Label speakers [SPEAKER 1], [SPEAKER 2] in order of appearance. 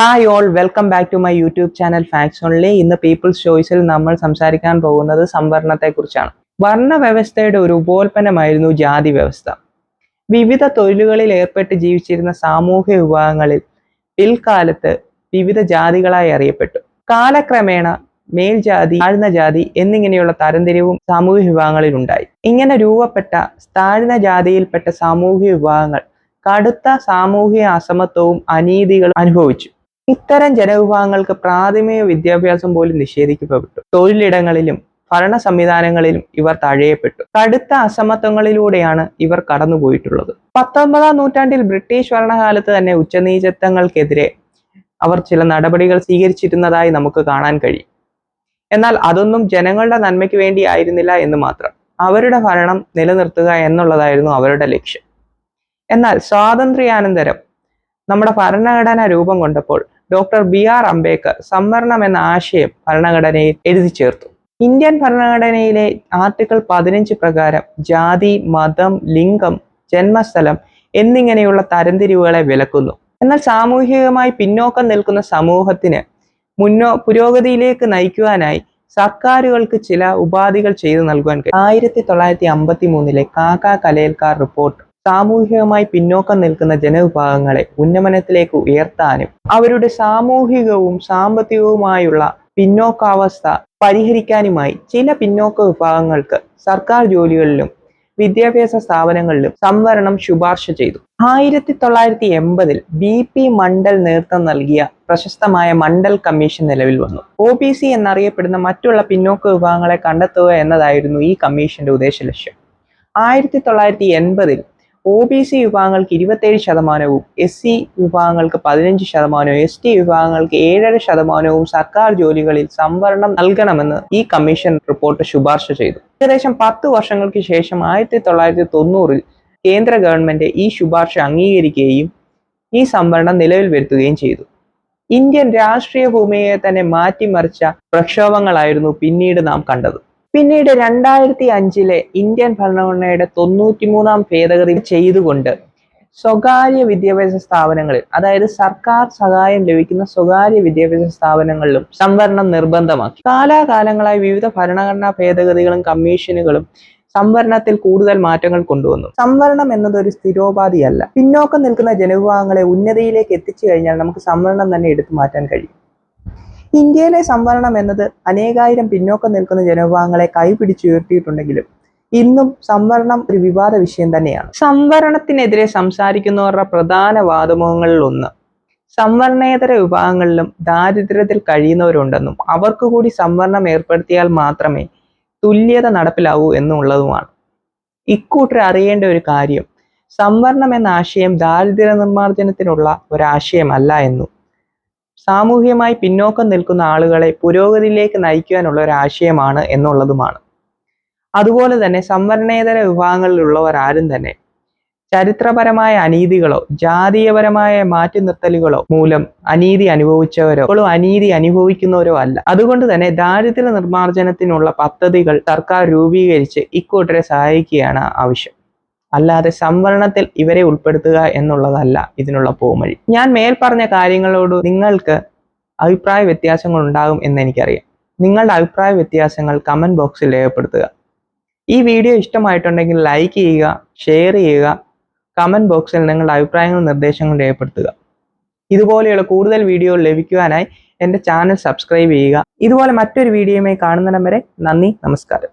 [SPEAKER 1] Hi all welcome back to my YouTube channel facts only ഇന്ന് people's ചോയ്സിൽ നമ്മൾ സംസാരിക്കാൻ പോകുന്നത് സംവരണത്തെക്കുറിച്ചാണ്. വർണ വ്യവസ്ഥയുടെ ഒരു ഉപോൽപ്പന്നമായിരുന്നു ജാതി വ്യവസ്ഥ. വിവിധ തൊഴിലുകളിൽ ഏർപ്പെട്ട് ജീവിച്ചിരുന്ന സാമൂഹ്യ വിഭാഗങ്ങളിൽ പിൽക്കാലത്ത് വിവിധ ജാതികളായി അറിയപ്പെട്ടു. കാലക്രമേണ മേൽജാതി താഴ്ന്ന ജാതി എന്നിങ്ങനെയുള്ള തരംതിരിവും സാമൂഹ്യ വിഭാഗങ്ങളിൽ ഉണ്ടായി. ഇങ്ങനെ രൂപപ്പെട്ട താഴ്ന്ന ജാതിയിൽപ്പെട്ട സാമൂഹ്യ വിഭാഗങ്ങൾ കടുത്ത സാമൂഹിക അസമത്വവും അനീതികളും അനുഭവിച്ചു. ഇത്തരം ജനവിഭാഗങ്ങൾക്ക് പ്രാഥമിക വിദ്യാഭ്യാസം പോലും നിഷേധിക്കപ്പെട്ടു. തൊഴിലിടങ്ങളിലും ഭരണ സംവിധാനങ്ങളിലും ഇവർ തഴയപ്പെട്ടു. കടുത്ത അസമത്വങ്ങളിലൂടെയാണ് ഇവർ കടന്നുപോയിട്ടുള്ളത്. പത്തൊമ്പതാം നൂറ്റാണ്ടിൽ ബ്രിട്ടീഷ് ഭരണകാലത്ത് തന്നെ ഉച്ചനീചത്വങ്ങൾക്കെതിരെ അവർ ചില നടപടികൾ സ്വീകരിച്ചിരുന്നതായി നമുക്ക് കാണാൻ കഴിയും. എന്നാൽ അതൊന്നും ജനങ്ങളുടെ നന്മയ്ക്ക് വേണ്ടി ആയിരുന്നില്ല എന്ന് മാത്രം. അവരുടെ ഭരണം നിലനിർത്തുക എന്നുള്ളതായിരുന്നു അവരുടെ ലക്ഷ്യം. എന്നാൽ സ്വാതന്ത്ര്യാനന്തരം നമ്മുടെ ഭരണഘടന രൂപം കൊണ്ടപ്പോൾ ഡോക്ടർ ബി ആർ അംബേദ്കർ സംവരണം എന്ന ആശയം ഭരണഘടനയിൽ എഴുതി ചേർത്തു. ഇന്ത്യൻ ഭരണഘടനയിലെ ആർട്ടിക്കിൾ പതിനഞ്ച് പ്രകാരം ജാതി മതം ലിംഗം ജന്മസ്ഥലം എന്നിങ്ങനെയുള്ള തരംതിരിവുകളെ വിലക്കുന്നു. എന്നാൽ സാമൂഹികമായി പിന്നോക്കം നിൽക്കുന്ന സമൂഹത്തിന് മുന്നോ പുരോഗതിയിലേക്ക് നയിക്കുവാനായി സർക്കാരുകൾക്ക് ചില ഉപാധികൾ ചെയ്തു നൽകുവാൻ കഴിയും. ആയിരത്തി തൊള്ളായിരത്തി അമ്പത്തി മൂന്നിലെ കാക്ക കലേൽക്കാർ റിപ്പോർട്ട് സാമൂഹികമായി പിന്നോക്കം നിൽക്കുന്ന ജനവിഭാഗങ്ങളെ ഉന്നമനത്തിലേക്ക് ഉയർത്താനും അവരുടെ സാമൂഹികവും സാമ്പത്തികവുമായുള്ള പിന്നോക്കാവസ്ഥ പരിഹരിക്കാനുമായി ചില പിന്നോക്ക വിഭാഗങ്ങൾക്ക് സർക്കാർ ജോലികളിലും വിദ്യാഭ്യാസ സ്ഥാപനങ്ങളിലും സംവരണം ശുപാർശ ചെയ്തു. ആയിരത്തി തൊള്ളായിരത്തി എൺപതിൽ ബി പി മണ്ഡൽ നേതൃത്വം നൽകിയ പ്രശസ്തമായ മണ്ഡൽ കമ്മീഷൻ നിലവിൽ വന്നു. ഒ ബി സി എന്നറിയപ്പെടുന്ന മറ്റുള്ള പിന്നോക്ക വിഭാഗങ്ങളെ കണ്ടെത്തുക എന്നതായിരുന്നു ഈ കമ്മീഷന്റെ ഉദ്ദേശ ലക്ഷ്യം. ആയിരത്തി തൊള്ളായിരത്തി എൺപതിൽ ഒ ബി സി വിഭാഗങ്ങൾക്ക് ഇരുപത്തേഴ് ശതമാനവും എസ് സി വിഭാഗങ്ങൾക്ക് പതിനഞ്ച് ശതമാനവും എസ് ടി വിഭാഗങ്ങൾക്ക് ഏഴര ശതമാനവും സർക്കാർ ജോലികളിൽ സംവരണം നൽകണമെന്ന് ഈ കമ്മീഷൻ റിപ്പോർട്ട് ശുപാർശ ചെയ്തു. ഏകദേശം പത്ത് വർഷങ്ങൾക്ക് ശേഷം ആയിരത്തി തൊള്ളായിരത്തി തൊണ്ണൂറിൽ കേന്ദ്ര ഗവൺമെന്റ് ഈ ശുപാർശ അംഗീകരിക്കുകയും ഈ സംവരണം നിലവിൽ വരുത്തുകയും ചെയ്തു. ഇന്ത്യൻ രാഷ്ട്രീയ ഭൂമിയെ തന്നെ മാറ്റിമറിച്ച പ്രക്ഷോഭങ്ങളായിരുന്നു പിന്നീട് നാം കണ്ടത്. പിന്നീട് രണ്ടായിരത്തി അഞ്ചിലെ ഇന്ത്യൻ ഭരണഘടനയുടെ തൊണ്ണൂറ്റിമൂന്നാം ഭേദഗതി ചെയ്തുകൊണ്ട് സ്വകാര്യ വിദ്യാഭ്യാസ സ്ഥാപനങ്ങളിൽ അതായത് സർക്കാർ സഹായം ലഭിക്കുന്ന സ്വകാര്യ വിദ്യാഭ്യാസ സ്ഥാപനങ്ങളിലും സംവരണം നിർബന്ധമാക്കി. കാലാകാലങ്ങളായി വിവിധ ഭരണഘടനാ ഭേദഗതികളും കമ്മീഷനുകളും സംവരണത്തിൽ കൂടുതൽ മാറ്റങ്ങൾ കൊണ്ടുവന്നു. സംവരണം എന്നത് ഒരു സ്ഥിരോപാധിയല്ല. പിന്നോക്കം നിൽക്കുന്ന ജനവിഭാഗങ്ങളെ ഉന്നതിയിലേക്ക് എത്തിച്ചു കഴിഞ്ഞാൽ നമുക്ക് സംവരണം തന്നെ എടുത്തു മാറ്റാൻ കഴിയും. ഇന്ത്യയിലെ സംവരണം എന്നത് അനേകായിരം പിന്നോക്കം നിൽക്കുന്ന ജനവിഭാഗങ്ങളെ കൈപിടിച്ചുയർത്തിയിട്ടുണ്ടെങ്കിലും ഇന്നും സംവരണം ഒരു വിവാദ വിഷയം തന്നെയാണ്. സംവരണത്തിനെതിരെ സംസാരിക്കുന്നവരുടെ പ്രധാന വാദമുഖങ്ങളിൽ ഒന്ന്. സംവരണേതര വിഭാഗങ്ങളിലും ദാരിദ്ര്യത്തിൽ കഴിയുന്നവരുണ്ടെന്നും അവർക്ക് കൂടി സംവരണം ഏർപ്പെടുത്തിയാൽ മാത്രമേ തുല്യത നടപ്പിലാവൂ എന്നുള്ളതുമാണ്. ഇക്കൂട്ടർ അറിയേണ്ട ഒരു കാര്യം സംവരണം എന്ന ആശയം ദാരിദ്ര്യ നിർമ്മാർജനത്തിനുള്ള ഒരാശയമല്ല എന്നും സാമൂഹികമായി പിന്നോക്കം നിൽക്കുന്ന ആളുകളെ പുരോഗതിയിലേക്ക് നയിക്കുവാനുള്ള ഒരു ആശയമാണ് എന്നുള്ളതുമാണ്. അതുപോലെ തന്നെ സംവരണേതര വിഭാഗങ്ങളിലുള്ളവർ ആരും തന്നെ ചരിത്രപരമായ അനീതികളോ ജാതീയപരമായ മാറ്റി നിർത്തലുകളോ മൂലം അനീതി അനുഭവിച്ചവരോ ഇപ്പോഴും അനീതി അനുഭവിക്കുന്നവരോ അല്ല. അതുകൊണ്ട് തന്നെ ദാരിദ്ര്യ നിർമ്മാർജനത്തിനുള്ള പദ്ധതികൾ സർക്കാർ രൂപീകരിച്ച് ഇക്കൂട്ടരെ സഹായിക്കുകയാണ് ആവശ്യം. അല്ലാതെ സംവരണത്തിൽ ഇവരെ ഉൾപ്പെടുത്തുക എന്നുള്ളതല്ല ഇതിനുള്ള പോംവഴി ഞാൻ മേൽ പറഞ്ഞ കാര്യങ്ങളോട് നിങ്ങൾക്ക് അഭിപ്രായ വ്യത്യാസങ്ങൾ ഉണ്ടാകും എന്ന് എനിക്കറിയാം. നിങ്ങളുടെ അഭിപ്രായ വ്യത്യാസങ്ങൾ കമന്റ് ബോക്സിൽ രേഖപ്പെടുത്തുക. ഈ വീഡിയോ ഇഷ്ടമായിട്ടുണ്ടെങ്കിൽ ലൈക്ക് ചെയ്യുക ഷെയർ ചെയ്യുക കമന്റ് ബോക്സിൽ നിങ്ങളുടെ അഭിപ്രായങ്ങളും നിർദ്ദേശങ്ങളും രേഖപ്പെടുത്തുക. ഇതുപോലെയുള്ള കൂടുതൽ വീഡിയോ ലഭിക്കുവാനായി എന്റെ ചാനൽ സബ്സ്ക്രൈബ് ചെയ്യുക. ഇതുപോലെ മറ്റൊരു വീഡിയോയുമായി കാണുന്നിടം വരെ നന്ദി നമസ്കാരം.